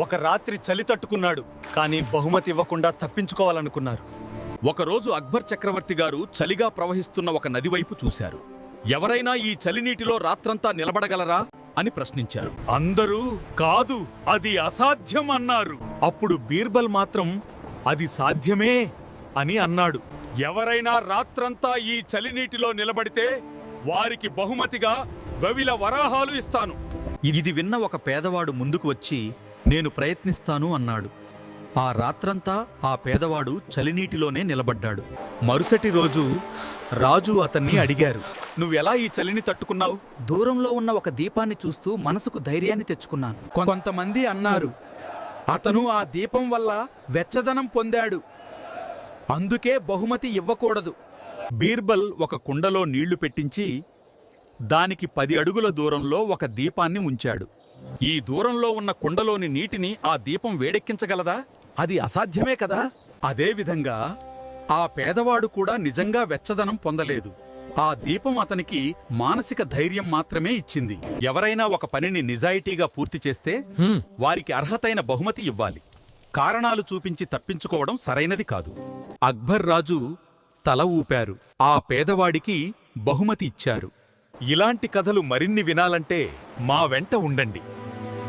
ఒక రాత్రి చలి తట్టుకున్నాడు కానీ బహుమతి ఇవ్వకుండా తప్పించుకోవాలనుకున్నారు. ఒకరోజు అక్బర్ చక్రవర్తి గారు చలిగా ప్రవహిస్తున్న ఒక నది వైపు చూశారు. ఎవరైనా ఈ చలినీటిలో రాత్రంతా నిలబడగలరా అని ప్రశ్నించారు. అందరూ కాదు అది అసాధ్యం అన్నారు. అప్పుడు బీర్బల్ మాత్రం అది సాధ్యమే అని అన్నాడు. ఎవరైనా రాత్రంతా ఈ చలినీటిలో నిలబడితే వారికి బహుమతిగా గవిల వరాహాలు ఇస్తాను. ఇది విన్న ఒక పేదవాడు ముందుకు వచ్చి నేను ప్రయత్నిస్తాను అన్నాడు. ఆ రాత్రంతా ఆ పేదవాడు చలినీటిలోనే నిలబడ్డాడు. మరుసటి రోజు రాజు అతన్ని అడిగారు నువ్వెలా ఈ చలిని తట్టుకున్నావు? దూరంలో ఉన్న ఒక దీపాన్ని చూస్తూ మనసుకు ధైర్యాన్ని తెచ్చుకున్నాను. కొంతమంది అన్నారు అతను ఆ దీపం వల్ల వెచ్చదనం పొందాడు. అందుకే బహుమతి ఇవ్వకూడదు. బీర్బల్ ఒక కుండలో నీళ్ళు పెట్టించి దానికి పది అడుగుల దూరంలో ఒక దీపాన్ని ఉంచాడు. ఈ దూరంలో ఉన్న కుండలోని నీటిని ఆ దీపం వేడెక్కించగలదా? అది అసాధ్యమే కదా. అదేవిధంగా ఆ పేదవాడు కూడా నిజంగా వెచ్చదనం పొందలేదు. ఆ దీపం అతనికి మానసిక ధైర్యం మాత్రమే ఇచ్చింది. ఎవరైనా ఒక పనిని నిజాయితీగా పూర్తి చేస్తే వారికి అర్హతైన బహుమతి ఇవ్వాలి. కారణాలు చూపించి తప్పించుకోవడం సరైనది కాదు. అక్బర్ రాజు తల ఊపారు. ఆ పేదవాడికి బహుమతి ఇచ్చారు. ఇలాంటి కథలు మరిన్ని వినాలంటే మా వెంట ఉండండి.